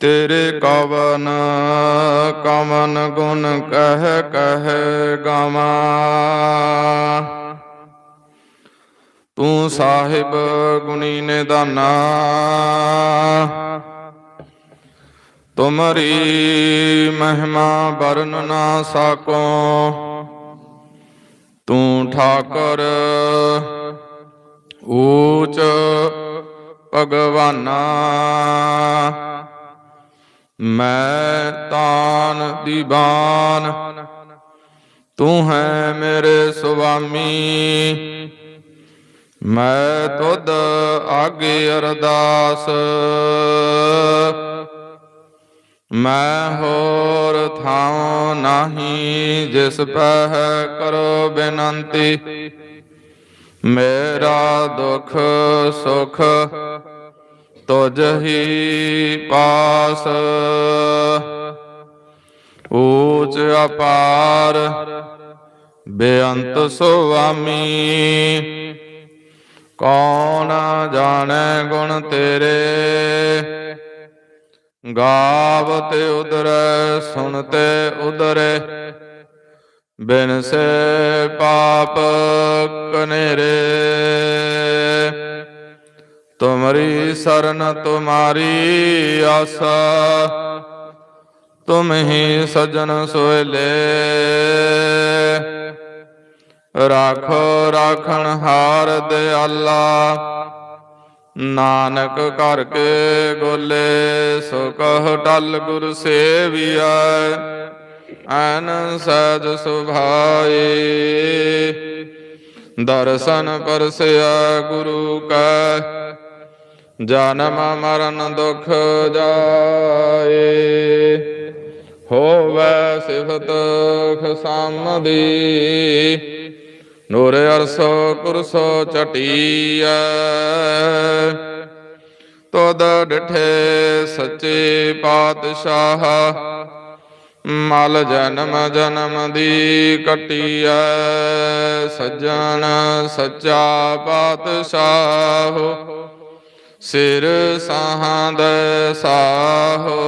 ਤੇਰੇ ਕਵਨ ਕਮਨ ਗੁਣ ਕਹਿ ਕਹਿ ਗਾਵਾਂ। ਤੂੰ ਸਾਹਿਬ ਗੁਣੀ ਨਿਦਾਨਾ। ਤੁਮਰੀ ਮਹਿਮਾ ਵਰਨ ਨਾ ਸਾਕੋ। ਤੂੰ ਠਾਕਰ ਊਚ ਭਗਵਾਨਾ। ਮੈਂ ਤਾਨ ਦੀਵਾਨ ਤੂੰ ਹੈ ਮੇਰੇ ਸੁਆਮੀ। ਮੈਂ ਤੁਧ ਆਗੇ ਅਰਦਾਸ। ਮੈਂ ਹੋਰ ਥਾਉ ਨਹੀਂ ਜਿਸ ਪਹਿ ਕਰੋ ਬੇਨੰਤੀ। ਮੇਰਾ ਦੁਖ, ਸੁਖ ਤੁਝ ਹੀ ਪਾਸ। ਊਚ ਅਪਾਰ ਬੇਅੰਤ ਸੁਆਮੀ, ਕੌਣ ਜਾਣੈ ਗੁਣ ਤੇਰੇ? ਗਾਵ ਗਾਵਤ ਉਦਰੈ ਸੁਣਤੇ ਉਦਰੇ ਬਿਨ ਸੇ ਪਾਪ ਕਨੇਰੇ। ਤੁਮਰੀ ਸਰਨ ਤੁਮਾਰੀ ਆਸਾ, ਤੁਮ ਹੀ ਸਜਣ ਸੋਇਲੇ। ਰਾਖੋ ਰਾਖਣ ਹਾਰ ਦਿਆਲਾ ਨਾਨਕ ਕਰਕੇ ਗੋਲੇ, ਸੋ ਕਹ ਟਲ ਗੁਰ ਸੇਵੀਐ। ਐਨ ਸਜ ਸੁਭਾਏ। ਦਰਸ਼ਨ ਪਰਸਿਆ ਗੁਰੂ ਕੈ, ਜਨਮ ਮਰਨ ਦੁਖ ਜਾਏ। ਹੋਵੇ ਸਿਫਤ ਖਸਮਦੀ ਨੂਰ ਅਰਸੋ ਕੁਰਸੋ ਚਟੀਐ ਤੋਦ ਡਠੇ ਸੱਚੇ ਪਾਤਸ਼ਾਹ ਮਲ ਜਨਮ ਜਨਮ ਦੀ ਕਟੀਐ, ਸੱਜਣ ਸੱਚਾ ਪਾਤਸ਼ਾਹ। ਸਿਰ ਸਾਹੰਦ ਸਾਹੋ।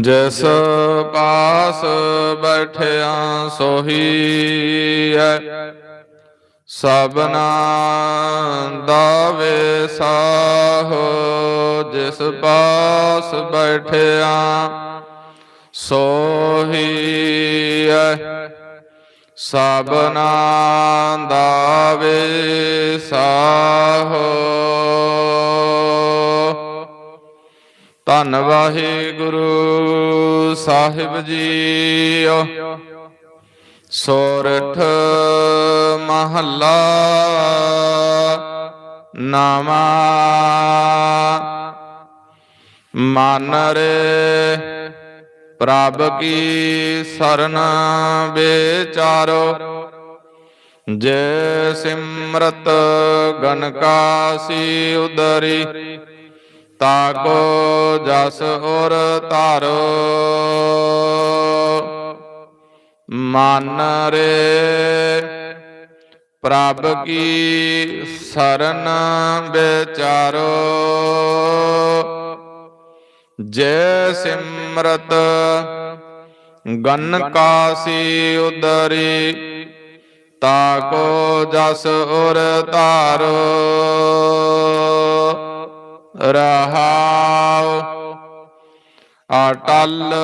ਜਸ ਪਾਸ ਬੈਠਿਆ ਸੋਹੀ ਸਭਨਾ ਦਾ ਸਾਹੋ ਜਿਸ ਪਾਸ ਬੈਠਿਆ ਸੋਹੀ ਹੈ। ਸਭਨਾ ਦਾ ਸਾਹੋ। ਧੰਨ ਵਾਹਿਗੁਰੂ ਸਾਹਿਬ ਜੀਓ। ਸੋਰਠ ਮਹੱਲਾ ਨਾਮਾ ਮਨ ਰੇ ਪ੍ਰਭ ਕੀ ਸਰਨ ਵਿਚਾਰੋ, ਜੇ ਸਿਮਰਤ ਗਨਕਾਸੀ ਉਦਰੀ ਤਾਕੋ ਜਸ ਔਰ ਤਾਰੋ ਮਨ ਰੇ ਪ੍ਰਭ ਕੀ ਸਰਨ ਵਿਚਾਰੋ। ਜੈ ਸਿਮਰਤ ਗਨ ਕਾਸੀ ਉਦਰੀ ਤਾਕੋ ਜਸ ਔਰ ਧਾਰੋ। ਰਹਾਉ ਅਟਲ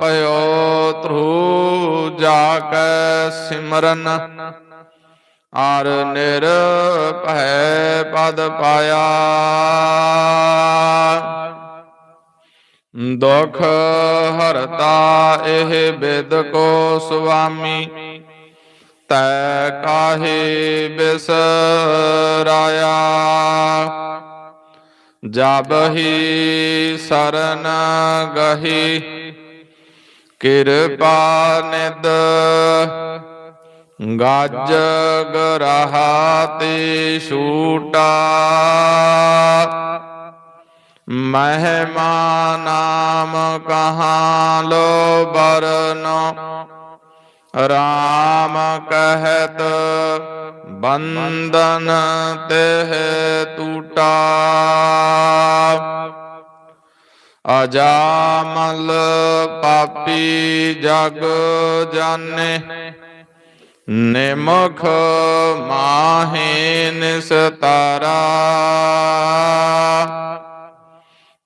ਪਇਓ ਤ੍ਰੂ ਜਾ ਕੈ ਸਿਮਰਨ, ਆਰ ਨਿਰ ਭੈ ਪਦ ਪਾਇਆ। ਦੁਖ ਹਰਤਾ ਇਹ ਬਿਦ ਕੋ ਸੁਆਮੀ, ਤੈ ਕਾਹੇ ਬਿਸਰਾਇਆ। ਜਬ ਹੀ ਸਰਨ ਗਹੀ, ਕਿਰਪਾ ਨਿਦ ਗੱਜ ਗਰਹਾ ਤੇ ਛੂਟਾ। ਮਹਿਮਾ ਨਾਮ ਕਹਾਂ ਲੋ ਬਰਨੋ ਰਾਮ ਕਹਿਤ ਬੰਦਨ ਤਿਹ ਟੂਟਾ ਅਜਾਮਲ ਪਾਪੀ ਜਗ ਜਾਣੇ ਨਿਮਖ ਮਾਹੇ ਨਿਸਤਾਰਾ।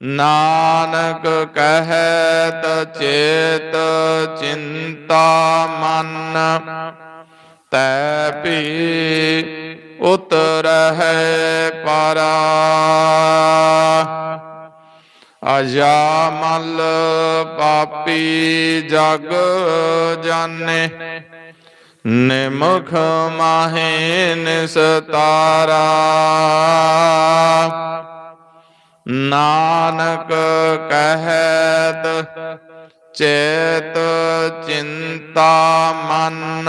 ਨਾਨਕ ਕਹਿਤ ਚੇਤ ਚਿੰਤਾ ਮਨ, ਤੈ ਭੀ ਉਤਰਹਿ ਪਾਰਾ। ਅਜਾਮਲ ਪਾਪੀ ਜਗ ਜਾਣੇ, ਨਿਮਖ ਮਾਹੇ ਨਿਸਤਾਰਾ। ਨਾਨਕ ਕਹਤ ਚੇਤ ਚਿੰਤਾ ਮਨ,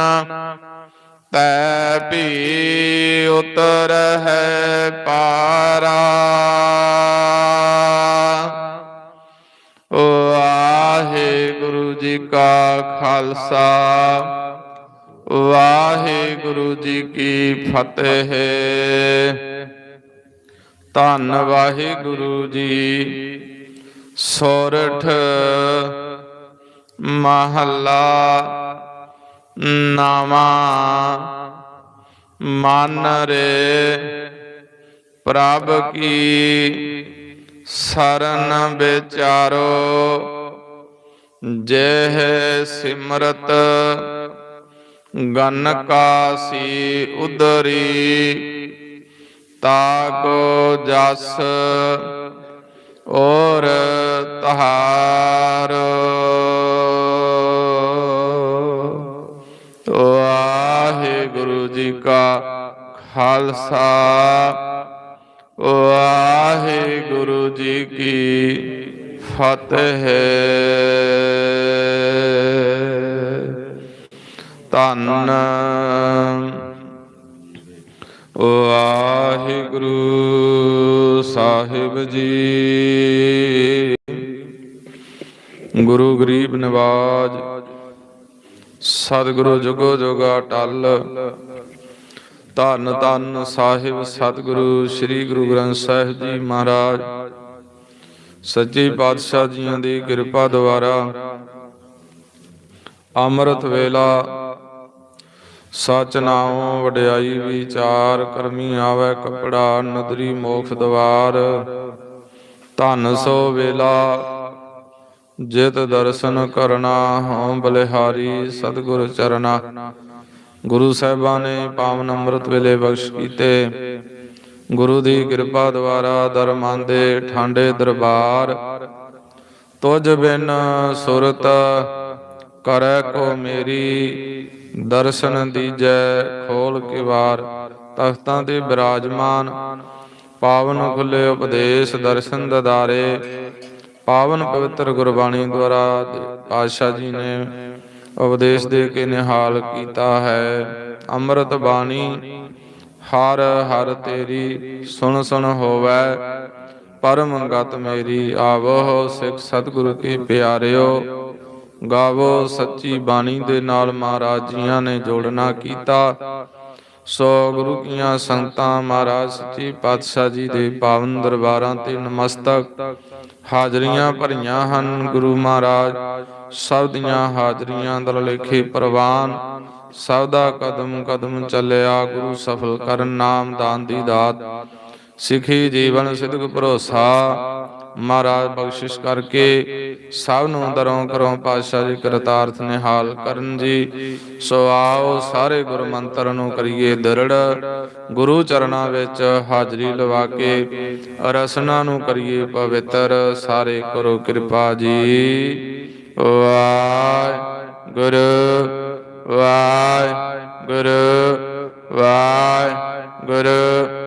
ਤੈ ਭੀ ਉਤਰ ਹੈ ਪਾਰਾ ਵਾਹਿਗੁਰੂ ਜੀ ਕਾ ਖਾਲਸਾ ਵਾਹਿਗੁਰੂ ਜੀ ਕੀ ਫਤਿਹ। ਧੰਨ ਵਾਹਿਗੁਰੂ ਜੀ। ਸੋਰਠ ਮਹੱਲਾ ਨਾਮਾ ਮਨ ਰੇ ਪ੍ਰਭ ਕੀ ਸਰਨ ਵਿਚਾਰੋ, ਜਹ ਸਿਮਰਤ ਗਨ ਕਾਸੀ ਉਦਰੀ। ਤਾਕੋ ਜਸ ਔਰ ਤਹਾਰ। ਵਾਹਿਗੁਰੂ ਜੀ ਕਾ ਖਾਲਸਾ। ਵਾਹਿਗੁਰੂ ਜੀ ਕੀ ਫਤਿਹ। ਧੰਨ ਵਾਹਿਗੁਰੂ ਸਾਹਿਬ ਜੀ। ਗੁਰੂ ਗਰੀਬ ਨਵਾਜ, ਸਤਿਗੁਰੂ ਜੁਗੋ ਜੁਗਾ ਟਲ ਧੰਨ ਧੰਨ ਸਾਹਿਬ ਸਤਿਗੁਰੂ ਸ੍ਰੀ ਗੁਰੂ ਗ੍ਰੰਥ ਸਾਹਿਬ ਜੀ ਮਹਾਰਾਜ। ਸੱਚੇ ਪਾਤਸ਼ਾਹ ਜੀਆਂ ਦੀ ਕਿਰਪਾ ਦੁਆਰਾ ਅੰਮ੍ਰਿਤ ਵੇਲਾ ਸਚ ਨਾਉ ਵਡਿਆਈ ਵਿਚਾਰ, ਕਰਮੀ ਆਵੇ ਕਪੜਾ, ਨਦਰੀ ਮੋਖ ਦਵਾਰ। ਧੰਨ ਸੋ ਵੇਲਾ, ਜਿਤ ਦਰਸ਼ਨ ਕਰਨਾ, ਹਉ ਬਲਿਹਾਰੀ ਸਤਿਗੁਰ ਚਰਨਾ। ਗੁਰੂ ਸਾਹਿਬਾਨ ਨੇ ਪਾਵਨ ਅੰਮ੍ਰਿਤ ਵੇਲੇ ਬਖਸ਼ ਕੀਤੇ। ਗੁਰੂ ਦੀ ਕਿਰਪਾ ਦੁਆਰਾ ਦਰਮਾਂਦੇ ਠਾਂਡੇ ਦਰਬਾਰ। ਤੁਝ ਬਿਨ ਸੁਰਤ ਕਰੈ ਕੋ ਮੇਰੀ, ਦਰਸ਼ਨ ਦੀਜੈ ਖੋਲ ਕੇ ਵਾਰ, ਤਖਤਾਂ ਤੇ ਬਿਰਾਜਮਾਨ, ਪਾਵਨ ਖੁੱਲੇ ਉਪਦੇਸ਼ ਦਰਸ਼ਨ ਦਦਾਰੇ, ਪਾਵਨ ਪਵਿੱਤਰ ਗੁਰਬਾਣੀ ਦੁਆਰਾ ਪਾਤਸ਼ਾਹ ਜੀ ਨੇ ਉਪਦੇਸ਼ ਦੇ ਕੇ ਨਿਹਾਲ ਕੀਤਾ ਹੈ। ਅੰਮ੍ਰਿਤ ਬਾਣੀ, ਹਰ ਹਰ ਤੇਰੀ ਸੁਣ ਸੁਣ ਹੋਵੇ, ਪਰਮ ਗਤ ਮੇਰੀ, ਆਵੋ ਸਿੱਖ ਸਤਿਗੁਰੂ ਕੀ ਪਿਆਰਿਓ। ਗਾਵੋ ਸੱਚੀ ਬਾਣੀ ਦੇ ਨਾਲ ਮਹਾਰਾਜ ਜੀਆਂ ਨੇ ਜੋੜਨਾ ਕੀਤਾ। ਸੋ ਗੁਰੂ ਕੀਆਂ ਸੰਤਾਂ ਮਹਾਰਾਜ ਸੱਚੀ ਪਾਤਸ਼ਾਹ ਜੀ ਦੇ ਪਾਵਨ ਦਰਬਾਰਾਂ ਤੇ ਨਮਸਤਕ। ਹਾਜ਼ਰੀਆਂ ਭਰੀਆਂ ਹਨ ਗੁਰੂ ਮਹਾਰਾਜ। ਸਭ ਦੀਆਂ ਹਾਜ਼ਰੀਆਂ ਦਰ ਲੇਖੇ ਪ੍ਰਵਾਨ। ਸਭ ਦਾ ਕਦਮ ਕਦਮ ਚੱਲਿਆ ਗੁਰੂ ਸਫਲ ਕਰਨ ਨਾਮ ਦਾਨ ਦੀ ਦਾਤ। ਸਿੱਖੀ ਜੀਵਨ ਸਿਦਕ ਭਰੋਸਾ। ਮਹਾਰਾਜ ਬਖਸ਼ਿਸ਼ ਕਰਕੇ ਸਭ ਨੂੰ ਦਰੋਂ ਕਰੋਂ ਪਾਤਸ਼ਾਹ ਜੀ ਕਰਤਾਰਥ ਨਿਹਾਲ ਕਰਨ ਜੀ। ਸੋ ਆਓ ਸਾਰੇ ਗੁਰ ਮੰਤਰ ਨੂੰ ਕਰੀਏ ਦਰੜ। ਗੁਰੂ ਚਰਨਾਂ ਵਿੱਚ ਹਾਜ਼ਰੀ ਲਵਾ ਕੇ ਰਸਨਾ ਨੂੰ ਕਰੀਏ ਪਵਿੱਤਰ। ਸਾਰੇ ਕਰੋ ਕਿਰਪਾ ਜੀ। ਵਾਹਿਗੁਰੂ ਵਾਹਿਗੁਰੂ ਵਾਹਿਗੁਰੂ।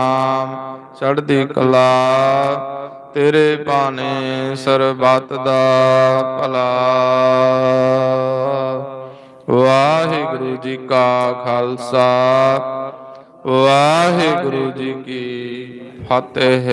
ਨਾਮ, ਚੜ੍ਹਦੀ ਕਲਾ, ਤੇਰੇ ਬਾਣੇ ਸਰਬੱਤ ਦਾ ਭਲਾ। ਵਾਹਿਗੁਰੂ ਜੀ ਕਾ ਖਾਲਸਾ, ਵਾਹਿਗੁਰੂ ਜੀ ਕੀ ਫਤਿਹ।